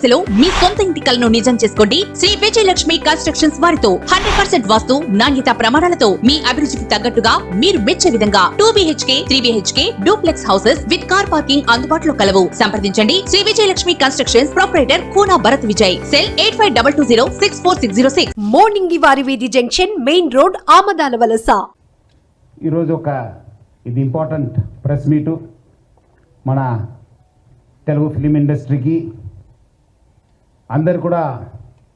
దశలో మీ సొంత ఇంటి కలను నిజం చేసుకోండి. శ్రీ విజయలక్ష్మి కన్స్ట్రక్షన్స్ వారితో హండ్రెడ్ పర్సెంట్ వాస్తు నాణ్యత ప్రమాణాలతో మీ అభిరుచికి తగ్గట్టుగా మీరు మెచ్చే విధంగా two BHK three BHK duplex houses with car parking అందుబాటులో కలవు. సంప్రదించండి. Shri Vijayalakshmi constructions proprietor Koona Bharath Vijay. Cell eight five double two zero six four six zero six. Morning వారి వీధి జంక్షన్ మెయిన్ రోడ్ ఆమదాల వలస. ఈరోజు ఒక ఇది important press meet మన తెలుగు ఫిలిం ఇండస్ట్రీకి అందరు కూడా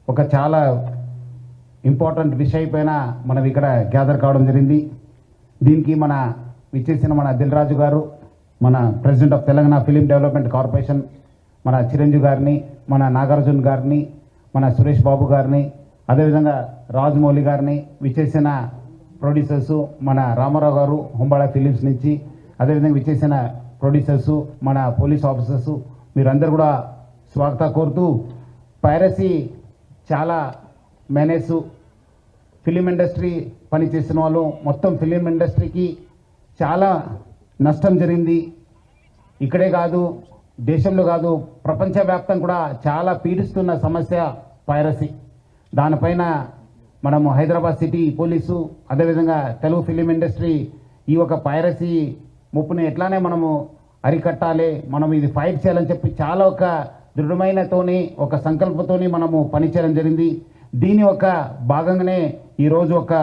ఒక చాలా ఇంపార్టెంట్ విషయం పైన మనం ఇక్కడ గ్యాదర్ కావడం జరిగింది. దీనికి మన విచ్చేసిన మన దిల్ రాజు గారు మన president of Telangana film development corporation మన చిరంజీవి గారిని మన నాగార్జున గారిని మన సురేష్ బాబు గారిని అదేవిధంగా రాజమౌళి గారిని విచ్చేసిన ప్రొడ్యూసర్సు మన రామారావు గారు హుంబాళ ఫిలిమ్స్ నుంచి అదేవిధంగా విచ్చేసిన ప్రొడ్యూసర్సు మన పోలీస్ ఆఫీసర్స్ మీరందరూ కూడా స్వాగత కోరుతూ పైరసీ చాలా మేనేజ్. ఫిలిం ఇండస్ట్రీ పనిచేసిన వాళ్ళు మొత్తం ఫిలిం ఇండస్ట్రీకి చాలా నష్టం జరిగింది. ఇక్కడే కాదు దేశంలో కాదు ప్రపంచవ్యాప్తం కూడా చాలా పీడిస్తున్న సమస్య పైరసీ. దానిపైన మనము హైదరాబాద్ సిటీ పోలీసు అదేవిధంగా తెలుగు ఫిలిం ఇండస్ట్రీ ఈ ఒక పైరసీ ముప్పుని ఎట్లానే మనము అరికట్టాలి మనం ఇది ఫైట్ చేయాలని చెప్పి చాలా ఒక దృఢమైనతోని ఒక సంకల్పతోని మనము పనిచేయడం జరిగింది. దీని ఒక భాగంగానే ఈరోజు ఒక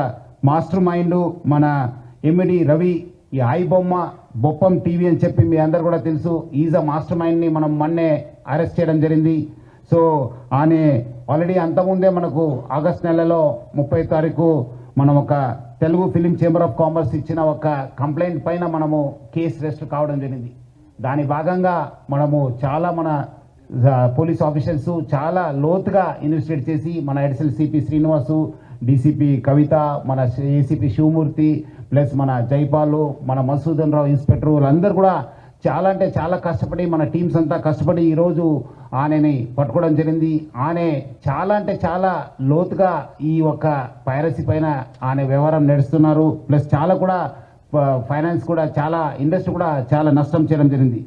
మాస్టర్ మైండ్ మన ఎమ్మిడి రవి ఈ ఐ బొమ్మ బొప్పం టీవీ అని చెప్పి మీ అందరు కూడా తెలుసు. ఈజ్ అ మాస్టర్ మైండ్ని మనం మొన్నే అరెస్ట్ చేయడం జరిగింది. సో ఆయన ఆల్రెడీ అంతకుముందే మనకు ఆగస్ట్ నెలలో ముప్పై తారీఖు మనం ఒక Telugu film chamber of commerce ఇచ్చిన ఒక కంప్లైంట్ పైన మనము కేసు రిజిస్టర్ కావడం జరిగింది. దాని భాగంగా మనము చాలా మన పోలీస్ ఆఫీసర్స్ చాలా లోతుగా ఇన్వెస్టిగేట్ చేసి మన additional CP Srinivas DCP Kavitha మన ఏసీపీ శివమూర్తి ప్లస్ మన జైపాలు మన మసూదన్ రావు ఇన్స్పెక్టర్ వాళ్ళందరూ కూడా చాలా అంటే చాలా కష్టపడి మన టీమ్స్ అంతా కష్టపడి ఈరోజు ఆనేని పట్టుకోవడం జరిగింది. ఆనే చాలా అంటే చాలా లోతుగా ఈ ఒక్క పైరసీ పైన ఆయన వ్యవహారం నడుస్తున్నారు. ప్లస్ చాలా కూడా ఫైనాన్స్ కూడా చాలా ఇండస్ట్రీ కూడా చాలా నష్టం చేయడం జరిగింది.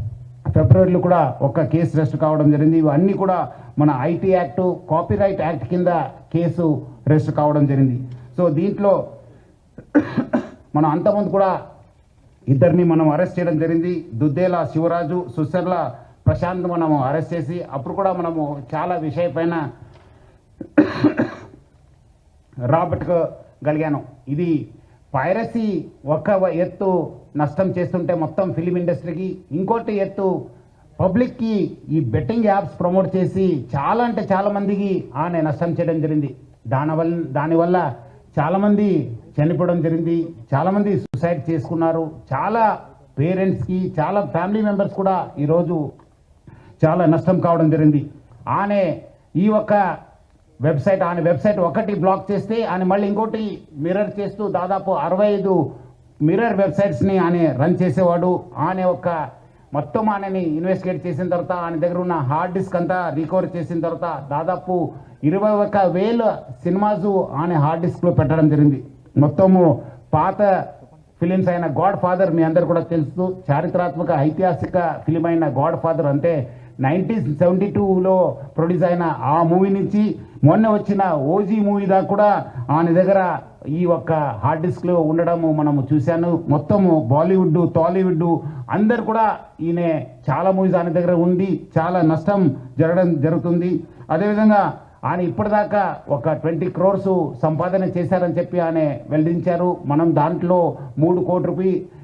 ఫిబ్రవరిలో కూడా ఒక కేసు రెస్ట్ కావడం జరిగింది. ఇవన్నీ కూడా మన ఐటీ యాక్ట్ కాపీరైట్ యాక్ట్ కింద కేసు రెస్ట్ కావడం జరిగింది. సో దీంట్లో మనం అంతకుముందు కూడా ఇద్దరిని మనం అరెస్ట్ చేయడం జరిగింది. దుద్దేల శివరాజు సుశర్ల ప్రశాంత్ మనము అరెస్ట్ చేసి అప్పుడు కూడా మనము చాలా విషయ పైన రాబట్టుకోగలిగాను ఇది పైరసీ ఒక ఎత్తు నష్టం చేస్తుంటే మొత్తం ఫిలిం ఇండస్ట్రీకి ఇంకోటి ఎత్తు పబ్లిక్కి ఈ బెట్టింగ్ యాప్స్ ప్రమోట్ చేసి చాలా అంటే చాలా మందికి నష్టం చేయడం జరిగింది. దానివల్ల దానివల్ల చాలామంది చనిపోవడం జరిగింది. చాలామంది సూసైడ్ చేసుకున్నారు. చాలా పేరెంట్స్కి చాలా ఫ్యామిలీ మెంబర్స్ కూడా ఈరోజు చాలా నష్టం కావడం జరిగింది. ఆమె ఈ ఒక్క వెబ్సైట్ ఆయన వెబ్సైట్ ఒకటి బ్లాక్ చేస్తే ఆయన మళ్ళీ ఇంకోటి మిర్రర్ చేస్తూ దాదాపు అరవై ఐదు మిర్రర్ వెబ్సైట్స్ని ఆయన రన్ చేసేవాడు. ఆయన ఒక మొత్తం ఆయనని ఇన్వెస్టిగేట్ చేసిన తర్వాత ఆయన దగ్గర ఉన్న హార్డ్ డిస్క్ అంతా రికవర్ చేసిన తర్వాత దాదాపు ఇరవై ఒక వేల సినిమాస్ ఆయన హార్డ్ డిస్క్లో పెట్టడం జరిగింది. మొత్తము పాత ఫిలిమ్స్ అయిన గాడ్ ఫాదర్ మీ అందరు కూడా తెలుసు. చారిత్రాత్మక ఐతిహాసిక ఫిలిం అయిన గాడ్ ఫాదర్ అంటే నైన్టీన్ సెవెంటీ టూలో ప్రొడ్యూస్ అయిన ఆ మూవీ నుంచి మొన్న వచ్చిన ఓజీ మూవీ దాకా కూడా ఆయన దగ్గర ఈ ఒక్క హార్డ్ డిస్క్లో ఉండడము మనము చూశాను. మొత్తము బాలీవుడ్ టాలీవుడ్ అందరు కూడా ఈయన చాలా మూవీస్ ఆయన దగ్గర ఉండి చాలా నష్టం జరగడం జరుగుతుంది. అదేవిధంగా ఆయన ఇప్పటిదాకా ఒక ట్వంటీ క్రోర్స్ సంపాదన చేశారని చెప్పి ఆయన వెల్లడించారు. మనం దాంట్లో మూడు కోటి రూపాయి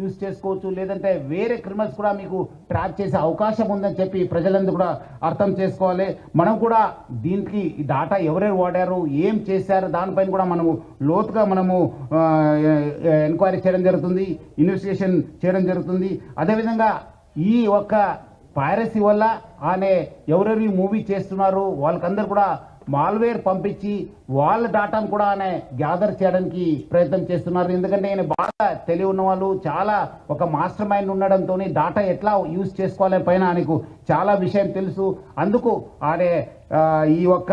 యూజ్ చేసుకోవచ్చు లేదంటే వేరే క్రిమినల్స్ కూడా మీకు ట్రాప్ చేసే అవకాశం ఉందని చెప్పి ప్రజలందరూ కూడా అర్థం చేసుకోవాలి. మనం కూడా దీనికి డాటా ఎవరెవరు వాడారు ఏం చేశారు దానిపైన కూడా మనము లోతుగా మనము ఎంక్వైరీ చేయడం జరుగుతుంది ఇన్వెస్టిగేషన్ చేయడం జరుగుతుంది. అదేవిధంగా ఈ ఒక్క పైరసీ వల్ల ఆమె ఎవరెవరి మూవీ చేస్తున్నారు వాళ్ళకందరూ కూడా మాల్వేర్ పంపించి వాళ్ళ డాటాను కూడా ఆయన గ్యాదర్ చేయడానికి ప్రయత్నం చేస్తున్నారు. ఎందుకంటే ఆయన బాగా తెలివి ఉన్న వాళ్ళు చాలా ఒక మాస్టర్ మైండ్ ఉండడంతో డాటా ఎట్లా యూజ్ చేసుకోవాలి పైన ఆయనకు చాలా విషయం తెలుసు. అందుకు ఆయన ఈ ఒక్క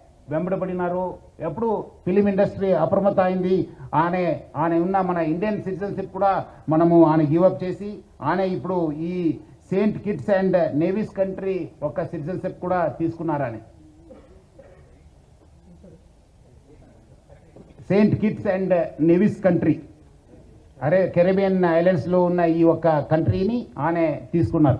వెంబడబడినారు. ఎప్పుడు ఫిలిం ఇండస్ట్రీ అప్రమత్త అయింది ఆనే ఆయన ఉన్న మన ఇండియన్ సిటిజన్షిప్ కూడా మనము ఆయన గివప్ చేసి ఆమె ఇప్పుడు ఈ Saint Kitts and Nevis country ఒక సిటిజన్షిప్ కూడా తీసుకున్నారని. Saint Kitts and Nevis country. అరే కెరీబియన్ ఐలాండ్స్లో ఉన్న ఈ ఒక్క కంట్రీని ఆమె తీసుకున్నారు.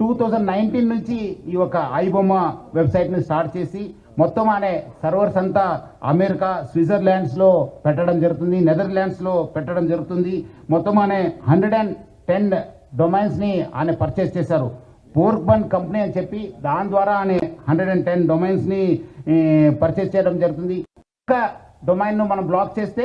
టూ థౌజండ్ నైన్టీన్ నుంచి ఈ ఒక ఐబొమ్మ వెబ్సైట్ని స్టార్ట్ చేసి మొత్తం అనే సర్వర్స్ అంతా అమెరికా స్విట్జర్లాండ్స్లో పెట్టడం జరుగుతుంది నెదర్లాండ్స్లో పెట్టడం జరుగుతుంది. మొత్తం అనే హండ్రెడ్ అండ్ టెన్ డొమైన్స్ని ఆయన పర్చేస్ చేశారు. పోర్క్ బన్ కంపెనీ అని చెప్పి దాని ద్వారా ఆయన హండ్రెడ్ అండ్ టెన్ డొమైన్స్ని పర్చేస్ చేయడం జరుగుతుంది. ఒక డొమైన్ను మనం బ్లాక్ చేస్తే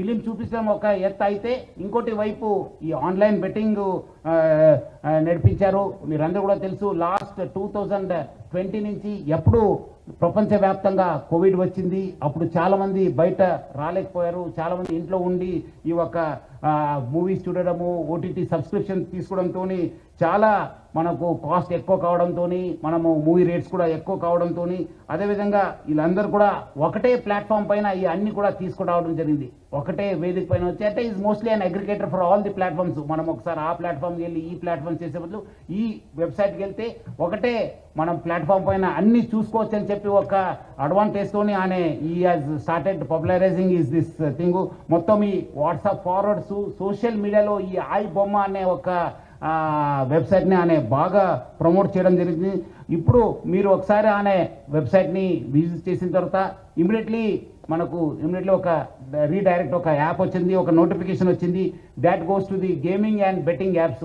ఫిలిం చూపించడం ఒక ఎత్తు అయితే ఇంకోటి వైపు ఈ ఆన్లైన్ బెట్టింగ్ నడిపించారు. మీరందరూ కూడా తెలుసు లాస్ట్ టూ థౌజండ్ ట్వంటీ నుంచి ఎప్పుడు ప్రపంచవ్యాప్తంగా కోవిడ్ వచ్చింది. అప్పుడు చాలామంది బయట రాలేకపోయారు. చాలామంది ఇంట్లో ఉండి ఈ ఒక మూవీస్ చూడడము ఓటీటీ సబ్స్క్రిప్షన్ తీసుకోవడంతో చాలా మనకు కాస్ట్ ఎక్కువ కావడంతో మనము మూవీ రేట్స్ కూడా ఎక్కువ కావడంతో అదేవిధంగా వీళ్ళందరూ కూడా ఒకటే ప్లాట్ఫామ్ పైన ఈ అన్ని కూడా తీసుకురావడం జరిగింది. ఒకటే వేదిక పైన వచ్చి అంటే is mostly an aggregator for all the platforms. మనం ఒకసారి ఆ ప్లాట్ఫామ్కి వెళ్ళి ఈ ప్లాట్ఫామ్ చేసే బదులు ఈ వెబ్సైట్కి వెళ్తే ఒకటే మనం ప్లాట్ఫామ్ పైన అన్ని చూసుకోవచ్చు అని చెప్పి ఒక అడ్వాంటేజ్తోని ఆయన ఈ has started popularising is this thing మొత్తం ఈ వాట్సాప్ ఫార్వర్డ్స్ సోషల్ మీడియాలో ఈ ఐ బొమ్మ అనే ఒక వెబ్సైట్ని ఆయన బాగా ప్రమోట్ చేయడం జరిగింది. ఇప్పుడు మీరు ఒకసారి ఆయన వెబ్సైట్ని విజిట్ చేసిన తర్వాత ఇమీడియట్లీ మనకు ఇమీడియట్లీ ఒక రీడైరెక్ట్ ఒక యాప్ వచ్చింది ఒక నోటిఫికేషన్ వచ్చింది. That goes to the gaming and betting apps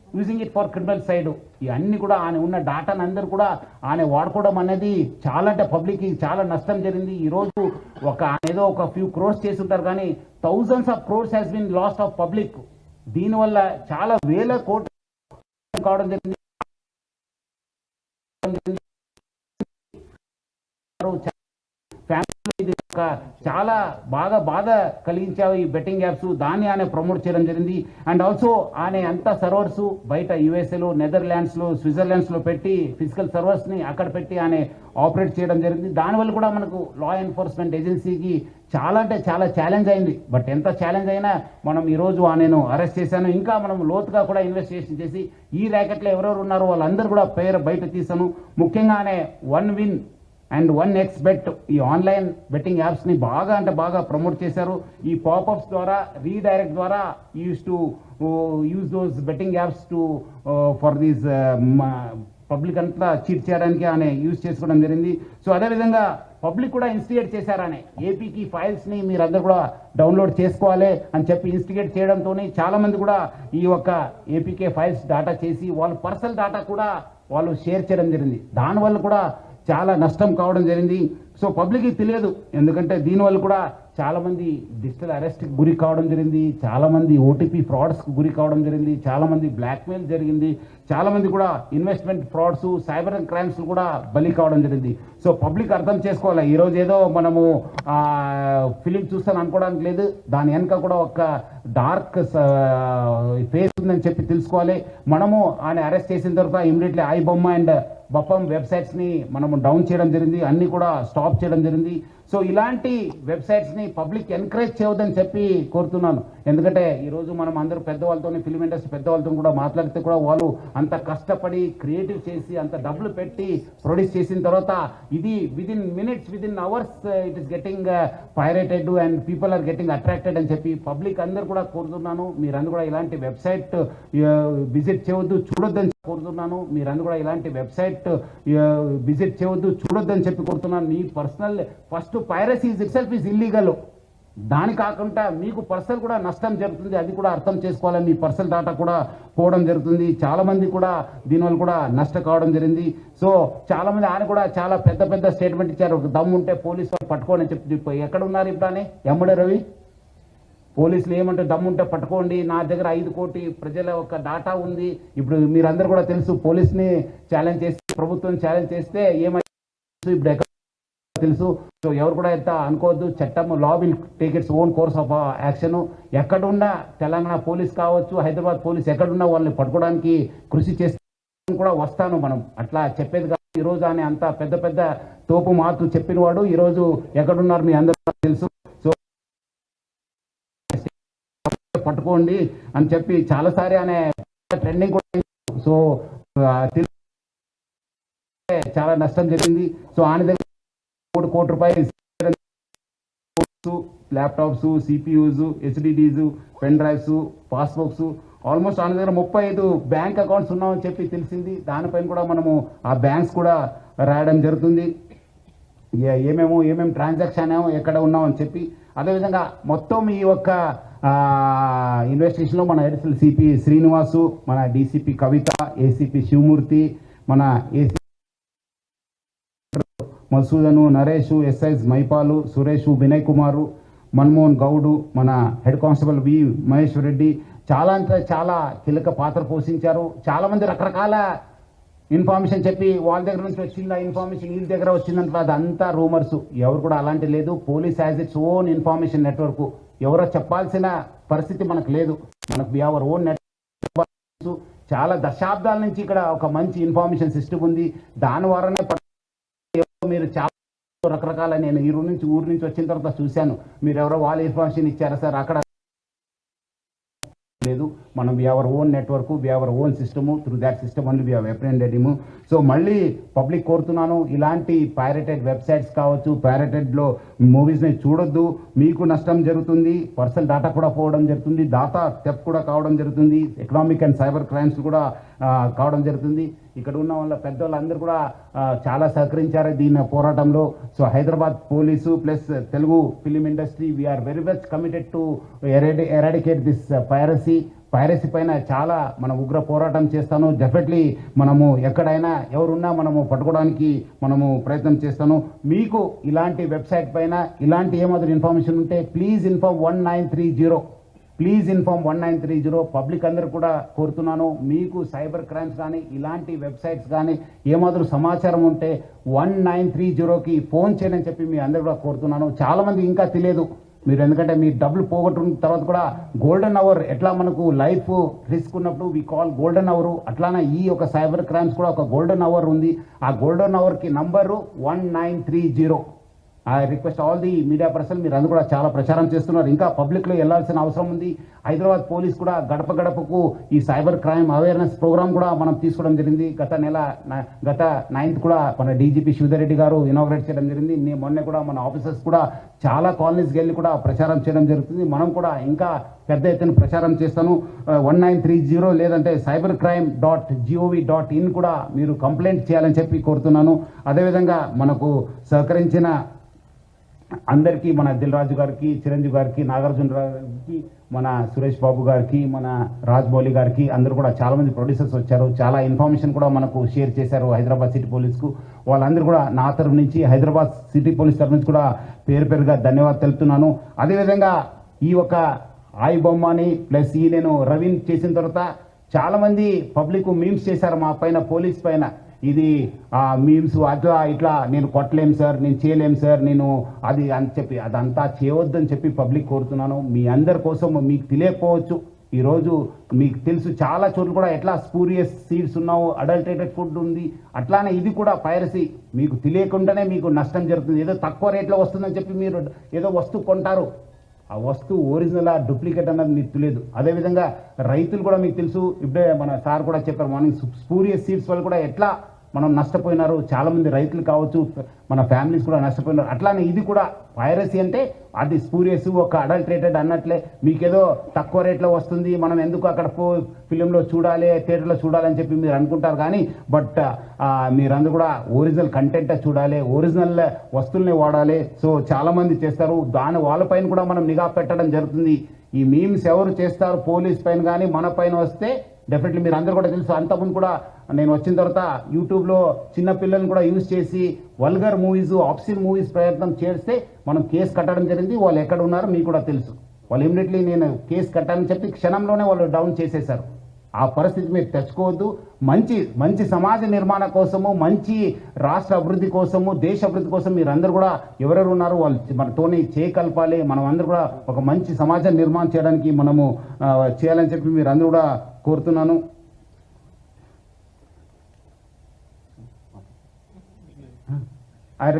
using it for criminal side ఇవన్నీ కూడా ఆయన ఉన్న డాటాను అందరూ కూడా ఆయన వాడుకోవడం అనేది చాలా అంటే పబ్లిక్కి చాలా నష్టం జరిగింది. ఈరోజు ఒక ఆయన ఏదో ఒక ఫ్యూ క్రోర్స్ చేసి ఉంటారు కానీ thousands of crores has been lost of public దీనివల్ల చాలా వేల కోట్లు కావడం జరిగింది. ఫ్యామిలీలో ఒక చాలా బాగా బాధ కలిగించావు ఈ బెట్టింగ్ యాప్స్. దాన్ని ఆయన ప్రమోట్ చేయడం జరిగింది. అండ్ ఆల్సో ఆయన అంత సర్వర్స్ బయట యుఎస్ఏలో నెదర్లాండ్స్లో స్విట్జర్లాండ్స్లో పెట్టి ఫిజికల్ సర్వర్స్ని అక్కడ పెట్టి ఆయన ఆపరేట్ చేయడం జరిగింది. దానివల్ల కూడా మనకు లా ఎన్ఫోర్స్మెంట్ ఏజెన్సీకి చాలా అంటే చాలా ఛాలెంజ్ అయింది. బట్ ఎంత ఛాలెంజ్ అయినా మనం ఈరోజు నేను అరెస్ట్ చేశాను. ఇంకా మనం లోతుగా కూడా ఇన్వెస్టిగేషన్ చేసి ఈ ర్యాకెట్లో ఎవరెవరు ఉన్నారో వాళ్ళందరూ కూడా పేరు బయట తీసాను ముఖ్యంగానే one win and one X bet ఈ ఆన్లైన్ బెట్టింగ్ యాప్స్ని బాగా అంటే బాగా ప్రమోట్ చేశారు. ఈ పాపప్స్ ద్వారా రీడైరెక్ట్ ద్వారా use to use those betting apps to for these public అంతా చీట్ చేయడానికి ఆయన యూజ్ చేసుకోవడం జరిగింది. సో అదేవిధంగా పబ్లిక్ కూడా ఇన్స్టిగేట్ చేశారనే. ఏపీకి ఫైల్స్ని మీరందరూ కూడా డౌన్లోడ్ చేసుకోవాలి అని చెప్పి ఇన్స్టిగేట్ చేయడంతో చాలామంది కూడా ఈ యొక్క ఏపీకే ఫైల్స్ డాటా చేసి వాళ్ళ పర్సనల్ డాటా కూడా వాళ్ళు షేర్ చేయడం జరిగింది. దానివల్ల కూడా చాలా నష్టం కావడం జరిగింది. సో పబ్లిక్కి తెలియదు. ఎందుకంటే దీనివల్ల కూడా చాలా మంది డిజిటల్ అరెస్ట్కి గురి కావడం జరిగింది. చాలా మంది ఓటీపీ ఫ్రాడ్స్కి గురి కావడం జరిగింది. చాలా మంది బ్లాక్మెయిల్ జరిగింది. చాలా మంది కూడా ఇన్వెస్ట్మెంట్ ఫ్రాడ్స్ సైబర్ క్రైమ్స్ కూడా బలి కావడం జరిగింది. సో పబ్లిక్ అర్థం చేసుకోవాలి. ఈరోజు ఏదో మనము ఫిలిం చూస్తాను అనుకోవడానికి లేదు. దాని వెనక కూడా ఒక డార్క్ ఫేస్ ఉందని చెప్పి తెలుసుకోవాలి. మనము ఆయన అరెస్ట్ చేసిన తర్వాత immediately I Bomma and Bappam వెబ్సైట్స్ని మనము డౌన్ చేయడం జరిగింది. అన్ని కూడా స్టాప్ స్టాప్ చేయడం జరిగింది. సో ఇలాంటి వెబ్సైట్స్ని పబ్లిక్ ఎంకరేజ్ చేయవద్దని చెప్పి కోరుతున్నాను. ఎందుకంటే ఈరోజు మనం అందరూ పెద్దవాళ్ళతో ఫిలిం ఇండస్ట్రీ పెద్దవాళ్ళతో కూడా మాట్లాడితే కూడా వాళ్ళు అంత కష్టపడి క్రియేటివ్ చేసి అంత డబ్బులు పెట్టి ప్రొడ్యూస్ చేసిన తర్వాత ఇది within minutes within hours it is getting pirated and people are getting attracted అని చెప్పి పబ్లిక్ అందరు కూడా కోరుతున్నాను. మీరందరూ కూడా ఇలాంటి వెబ్సైట్ విజిట్ uh, చేయవద్దు చూడొద్దని కోరుతున్నాను. మీరందరూ కూడా ఇలాంటి వెబ్సైట్ విజిట్ uh, చేయవద్దు చూడొద్దని చెప్పి కోరుతున్నాను. మీ personal first piracy it self is illegal దాని కాకుండా మీకు పర్సన్ కూడా నష్టం జరుగుతుంది. అది కూడా అర్థం చేసుకోవాలి మీ పర్సనల్ డాటా కూడా పోవడం జరుగుతుంది. చాలామంది కూడా దీనివల్ల కూడా నష్ట కావడం జరిగింది. సో చాలా మంది ఆయన కూడా చాలా పెద్ద పెద్ద స్టేట్మెంట్ ఇచ్చారు. ఒక దమ్ము ఉంటే పోలీసు వాళ్ళు పట్టుకోండి అని చెప్పి ఎక్కడ ఉన్నారు ఇప్పుడు ఎమ్మడే రవి? పోలీసులు ఏమంటే దమ్ముంటే పట్టుకోండి. నా దగ్గర ఐదు కోటి ప్రజల ఒక డాటా ఉంది. ఇప్పుడు మీరందరూ కూడా తెలుసు పోలీస్ని ఛాలెంజ్ చేసి ప్రభుత్వం ఛాలెంజ్ చేస్తే ఏమైంది ఇప్పుడు తెలుసు. సో ఎవరు కూడా ఎంత అనుకోవద్దు. చట్టం law will take its own course of action ఎక్కడున్నా తెలంగాణ పోలీస్ కావచ్చు హైదరాబాద్ పోలీస్ ఎక్కడున్నా వాళ్ళని పట్టుకోవడానికి కృషి చేస్తే కూడా వస్తాను మనం. అట్లా చెప్పేది కాదు. ఈ రోజు అని అంత పెద్ద పెద్ద తోపు మాటలు చెప్పిన వాడు ఈ రోజు ఎక్కడున్నారు మీ అందరూ తెలుసు. సో పట్టుకోండి అని చెప్పి చాలాసారి అనే ట్రెండింగ్ కూడా సో చాలా నష్టం జరిగింది. సో ఆయన దగ్గర కోటి రూపాయలు laptops CPUs HDDs pen drives passbooks almost ఆన దగ్గర ముప్పై ఐదు బ్యాంక్ అకౌంట్స్ ఉన్నామని చెప్పి తెలిసింది. దానిపైన కూడా మనము ఆ బ్యాంక్స్ కూడా రాయడం జరుగుతుంది. ఏ- ఏమేమో ఏమేమి ట్రాన్సాక్షన్ ఏమో ఎక్కడ ఉన్నామని చెప్పి. అదేవిధంగా మొత్తం ఈ యొక్క ఇన్వెస్టిగేషన్లో మన ఎడిషనల్ సిపి శ్రీనివాసు మన డీసీపీ కవిత ఏసీపీ శివమూర్తి మన ఏసీ మసూదను నరేష్ ఎస్ఐస్ మైపాలు సురేష్ వినయ్ కుమారు మన్మోహన్ గౌడు మన head constable V Maheshwar Reddy చాలా అంటే చాలా కీలక పాత్ర పోషించారు. చాలామంది రకరకాల ఇన్ఫర్మేషన్ చెప్పి వాళ్ళ దగ్గర నుంచి వచ్చింది ఆ ఇన్ఫర్మేషన్ వీళ్ళ దగ్గర వచ్చిందంటే అదంతా రూమర్స్. ఎవరు కూడా అలాంటి లేదు. Police has its own information network. ఎవరో చెప్పాల్సిన పరిస్థితి మనకు లేదు. మనకు అవర్ ఓన్ నెట్వర్క్ చాలా దశాబ్దాల నుంచి ఇక్కడ ఒక మంచి ఇన్ఫర్మేషన్ సిస్టమ్ ఉంది దాని ద్వారానే మీరు చాలా రకరకాల నేను ఈ ఊరు నుంచి ఊరు నుంచి వచ్చిన తర్వాత చూశాను. మీరు ఎవరో వాళ్ళ ఇన్ఫర్మేషన్ ఇచ్చారా సార్? అక్కడ లేదు. మనం we our own network we our own system through that system only we representative so మళ్ళీ పబ్లిక్ కోరుతున్నాను. ఇలాంటి పైరేటెడ్ వెబ్సైట్స్ కావచ్చు పైరేటెడ్లో మూవీస్ని చూడొద్దు. మీకు నష్టం జరుగుతుంది. పర్సనల్ డాటా కూడా పోవడం జరుగుతుంది. డాటా స్టెప్ కూడా కావడం జరుగుతుంది. ఎకనామిక్ అండ్ సైబర్ క్రైమ్స్ కూడా కావడం జరుగుతుంది. ఇక్కడ ఉన్న వాళ్ళ పెద్దవాళ్ళందరూ కూడా చాలా సహకరించారు దీని పోరాటంలో. So Hyderabad police plus Telugu film industry we are very much committed to eradicate this piracy piracy పైన చాలా మనం ఉగ్ర పోరాటం చేస్తాను. డెఫినెట్లీ మనము ఎక్కడైనా ఎవరున్నా మనము పట్టుకోవడానికి మనము ప్రయత్నం చేస్తాను. మీకు ఇలాంటి వెబ్సైట్ పైన ఇలాంటి ఏమాదిరి ఇన్ఫర్మేషన్ ఉంటే please inform one nine three zero please inform one nine three zero public అందరు కూడా కోరుతున్నాను. మీకు సైబర్ క్రైమ్స్ కానీ ఇలాంటి వెబ్సైట్స్ కానీ ఏమాత్రం సమాచారం ఉంటే వన్ నైన్ త్రీ జీరోకి ఫోన్ చేయని చెప్పి మీ అందరు కూడా కోరుతున్నాను. చాలామంది ఇంకా తెలియదు. మీరు ఎందుకంటే మీ డబ్బులు పోగొట్టుకున్న తర్వాత కూడా గోల్డెన్ అవర్ ఎట్లా మనకు లైఫ్ రిస్క్ ఉన్నప్పుడు వీ కాల్ గోల్డెన్ అవర్ అట్లానే ఈ ఒక సైబర్ క్రైమ్స్ కూడా ఒక గోల్డెన్ అవర్ ఉంది. ఆ golden అవర్కి number one nine three zero I request all the media person మీరు అందరూ కూడా చాలా ప్రచారం చేస్తున్నారు. ఇంకా పబ్లిక్లో వెళ్ళాల్సిన అవసరం ఉంది. హైదరాబాద్ పోలీస్ కూడా గడప గడపకు ఈ సైబర్ క్రైమ్ అవేర్నెస్ ప్రోగ్రామ్ కూడా మనం తీసుకోవడం జరిగింది. గత నెల గత నైన్త్ కూడా మన డీజీపీ శివధరెడ్డి గారు ఇనాగ్రేట్ చేయడం జరిగింది. నేను మొన్న కూడా మన ఆఫీసర్స్ కూడా చాలా కాలనీస్కి వెళ్ళి కూడా ప్రచారం చేయడం జరుగుతుంది. మనం కూడా ఇంకా పెద్ద ఎత్తున ప్రచారం చేస్తాను. వన్ నైన్ త్రీ జీరో లేదంటే cyber crime dot gov dot in కూడా మీరు కంప్లైంట్ చేయాలని చెప్పి కోరుతున్నాను. అదేవిధంగా మనకు సహకరించిన అందరికీ మన దిల్ రాజు గారికి చిరంజీవి గారికి నాగార్జున గారికి మన సురేష్ బాబు గారికి మన రాజ్మౌళి గారికి అందరూ కూడా చాలామంది ప్రొడ్యూసర్స్ వచ్చారు. చాలా ఇన్ఫర్మేషన్ కూడా మనకు షేర్ చేశారు హైదరాబాద్ సిటీ పోలీస్కు వాళ్ళందరూ కూడా నా తరఫు నుంచి హైదరాబాద్ సిటీ పోలీస్ తరఫు నుంచి కూడా పేరు పేరుగా ధన్యవాదాలు తెలుపుతున్నాను. అదేవిధంగా ఈ ఒక ఆయి బొమ్మని ప్లస్ ఈ నేను రవిని చేసిన తర్వాత చాలామంది పబ్లిక్ మీమ్స్ చేశారు మా పైన పోలీస్ పైన. ఇది మీమ్స్ అట్లా ఇట్లా నేను కొట్టలేం సార్ నేను చేయలేం సార్ నేను అది అని చెప్పి అదంతా చేయవద్దని చెప్పి పబ్లిక్ కోరుతున్నాను. మీ అందరి కోసం మీకు తెలియకపోవచ్చు. ఈరోజు మీకు తెలుసు చాలా చోట్ల కూడా ఎట్లా స్పూరియస్ సీడ్స్ ఉన్నావు అడల్టరేటెడ్ ఫుడ్ ఉంది. అట్లానే ఇది కూడా పైరసీ మీకు తెలియకుండానే మీకు నష్టం జరుగుతుంది. ఏదో తక్కువ రేట్లో వస్తుందని చెప్పి మీరు ఏదో వస్తువు కొంటారు. ఆ వస్తువు ఒరిజినల్ ఆ డూప్లికేట్ అన్నది మీకు తెలియదు. అదేవిధంగా రైతులు కూడా మీకు తెలుసు. ఇప్పుడే మన సార్ కూడా చెప్పారు మార్నింగ్ స్పూరియస్ సీడ్స్ వల్ల కూడా ఎట్లా మనం నష్టపోయినారు చాలామంది రైతులు కావచ్చు మన ఫ్యామిలీస్ కూడా నష్టపోయినారు. అట్లానే ఇది కూడా పైరసీ అంటే అది స్పూరియస్ ఒక అడల్ట్రేటెడ్ అన్నట్లే. మీకేదో తక్కువ రేట్లో వస్తుంది మనం ఎందుకు అక్కడ పో ఫిలింలో చూడాలి థియేటర్లో చూడాలని చెప్పి మీరు అనుకుంటారు కానీ బట్ మీరందరూ కూడా ఒరిజినల్ కంటెంట్ చూడాలి ఒరిజినల్ వస్తువుల్ని వాడాలి. సో చాలామంది చేస్తారు. దాని వాళ్ళపైన కూడా మనం నిఘా పెట్టడం జరుగుతుంది. ఈ మీమ్స్ ఎవరు చేస్తారు పోలీస్ పైన కానీ మన పైన వస్తే డెఫినెట్లీ మీరు అందరూ కూడా తెలుసు. అంతకుముందు కూడా నేను వచ్చిన తర్వాత యూట్యూబ్లో చిన్న పిల్లల్ని కూడా యూజ్ చేసి వల్గర్ మూవీస్ ఆప్సిన్ మూవీస్ ప్రయత్నం చేస్తే మనం కేసు కట్టడం జరిగింది. వాళ్ళు ఎక్కడ ఉన్నారో మీకు కూడా తెలుసు. వాళ్ళు ఇమీడియట్లీ నేను కేసు కట్టాలని చెప్పి క్షణంలోనే వాళ్ళు డౌన్ చేసేశారు ఆ పరిస్థితి మీరు తెచ్చుకోవద్దు. మంచి మంచి సమాజ నిర్మాణ కోసము మంచి రాష్ట్ర అభివృద్ధి కోసము దేశ అభివృద్ధి కోసం మీరందరూ కూడా ఎవరెవరు ఉన్నారో వాళ్ళు మనతోని చేయకల్పాలి మనం అందరూ కూడా ఒక మంచి సమాజం నిర్మాణం చేయడానికి మనము చేయాలని చెప్పి మీరు కూడా కోరుతున్నాను. ఆయన